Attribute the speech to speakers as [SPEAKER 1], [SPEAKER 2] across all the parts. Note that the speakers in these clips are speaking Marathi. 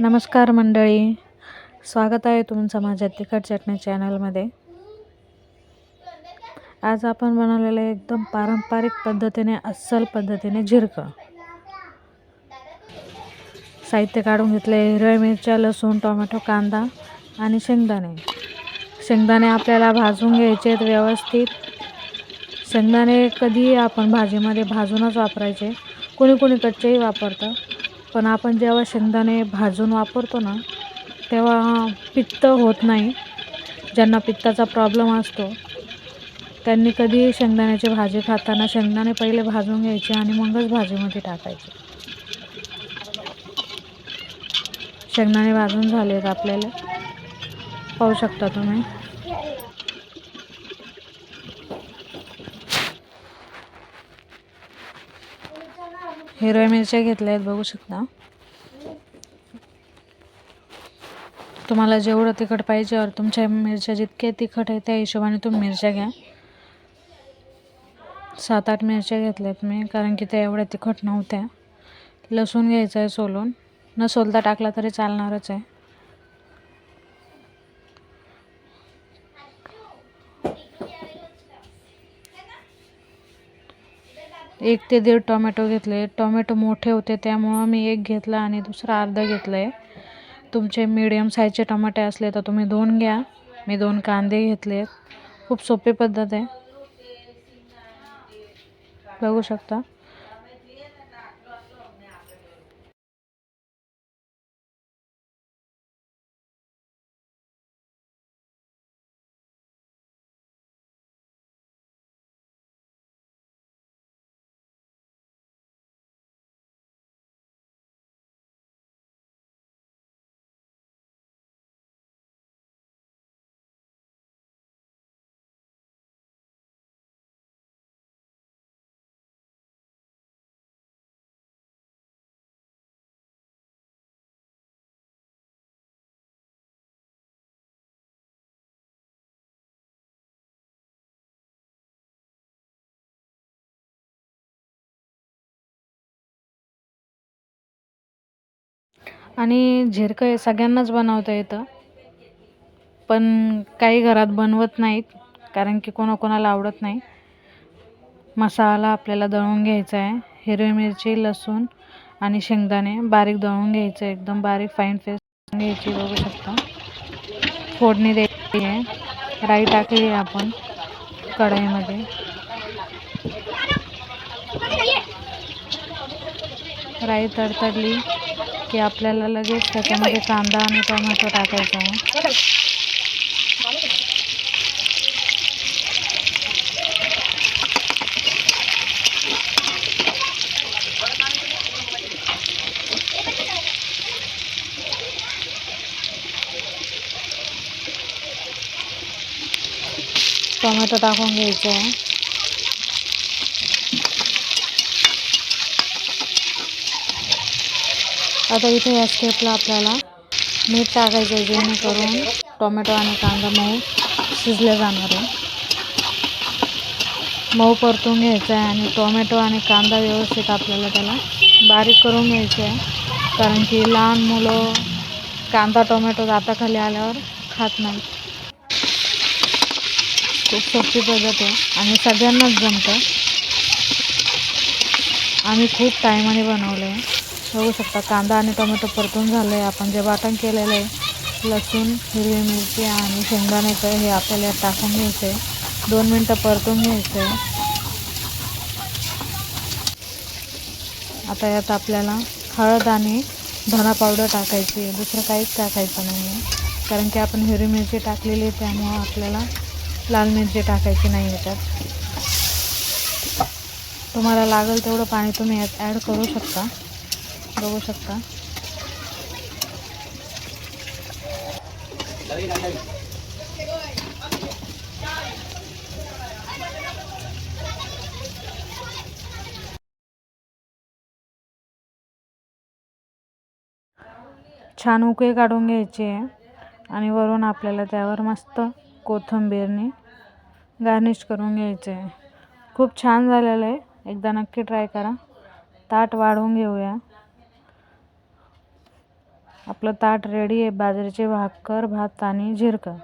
[SPEAKER 1] नमस्कार मंडळी. स्वागत आहे तुमचं माझ्या तिखट चटणी चॅनलमध्ये. आज आपण बनवलेलं आहे एकदम पारंपरिक पद्धतीने अस्सल पद्धतीने झिरकं साहित्य काढून घेतले हिरव्या मिरच्या लसूण टोमॅटो कांदा आणि शेंगदाणे. शेंगदाणे आपल्याला भाजून घ्यायचे आहेत व्यवस्थित. शेंगदाणे कधीही आपण भाजीमध्ये भाजूनच वापरायचे. कोणी कोणी कच्चेही वापरतं. पण आपण जेव्हा शेंगदाणे भाजून वापरतो ना तेव्हा पित्त होत नाही. ज्यांना पित्ताचा प्रॉब्लेम असतो त्यांनी कधी शेंगदाण्याची भाजी खाताना शेंगदाणे पहिले भाजून घ्यायचे आणि मगच भाजीमध्ये टाकायचे. शेंगदाणे भाजून झाले आहेत आपल्याला. पाहू शकता तुम्ही. हिरव्या मिरच्या घेतल्या आहेत बघू शकता. तुम्हाला जेवढं तिखट पाहिजे और तुमच्या मिरच्या जितके तिखट आहे त्या हिशोबाने तुम्ही मिरच्या घ्या. सात आठ मिरच्या घेतल्यात मी कारण की त्या एवढ्या तिखट नव्हत्या. लसूण घ्यायचं आहे सोलून. न सोलता टाकला तरी चालणारच आहे. एक ते दीड टोमॅटो घेतले. टोमॅटो मोठे होते त्यामुळं मी एक घेतला आणि दुसरा अर्धा घेतला. आहे तुमचे मिडियम साईजचे टमाटे असले तर तुम्ही दोन घ्या. मी दोन कांदे घेतले. खूप सोपी पद्धत आहे. बघू शकता. आणि झिरकं हे सगळ्यांनाच बनवता येतं. पण काही घरात बनवत नाहीत कारण की कोणाकोणाला आवडत नाही. मसाला आपल्याला दळून घ्यायचा आहे हिरवी मिरची लसूण आणि शेंगदाणे बारीक दळून घ्यायचं एकदम बारीक फाईन पेस्ट घ्यायची बघू शकता. फोडणी द्यायची आहे. राई टाकली आहे आपण कढईमध्ये. राई तडतडली. की आपल्याला लगेच त्याच्यामध्ये कांदा आणि टोमॅटो टाकायचा आहे. टोमॅटो टाकून घ्यायचं आहे. आता इथे या स्टेपला आपल्याला मीठ टाकायचं आहे जेणेकरून टोमॅटो आणि कांदा मऊ शिजले जाणार आहे. मऊ परतून घ्यायचं आहे आणि टोमॅटो आणि कांदा व्यवस्थित आपल्याला त्याला बारीक करून घ्यायचं आहे. कारण की लहान मुलं कांदा टोमॅटो दाताखाली आल्यावर खात नाही खूप सोपी पद्धत आहे आणि सगळ्यांनाच जमतं. आम्ही खूप टायमाने बनवलं आहे बघू शकता कांदा आणि टोमॅटो परतून झालं आहे आपण जे वाटण केलेलं आहे लसूण हिरवी मिरची आणि शेंगदाण्याचं हे आपल्याला यात टाकून घ्यायचं आहे दोन मिनटं परतून घ्यायचं आहे आता यात आपल्याला हळद आणि धना पावडर टाकायची आहे. दुसरं काहीच टाकायचं नाही आहे कारण की आपण हिरवी मिरची टाकलेली आहे त्यामुळं आपल्याला लाल मिरची टाकायची नाही याच्यात. तुम्हाला लागेल तेवढं पाणी तुम्ही यात ॲड करू शकता. बघू शकता. छान उकळी काढून घ्यायची आहे. आणि वरून आपल्याला त्यावर मस्त कोथिंबीरने गार्निश करून घ्यायचे आहे. खूप छान झालेलं आहे. एकदा नक्की ट्राय करा. ताट वाढवून घेऊया. आपलं ताट रेडी आहे. बाजरीचे भाकर भात आणि झिरका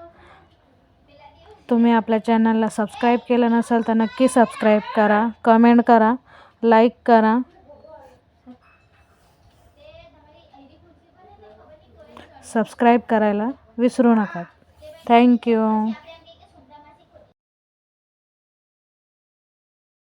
[SPEAKER 1] तुम्ही आपल्या चॅनलला सबस्क्राईब केलं नसेल तर नक्की सबस्क्राईब करा. कमेंट करा. लाईक करा. सबस्क्राईब करायला विसरू नका. थँक्यू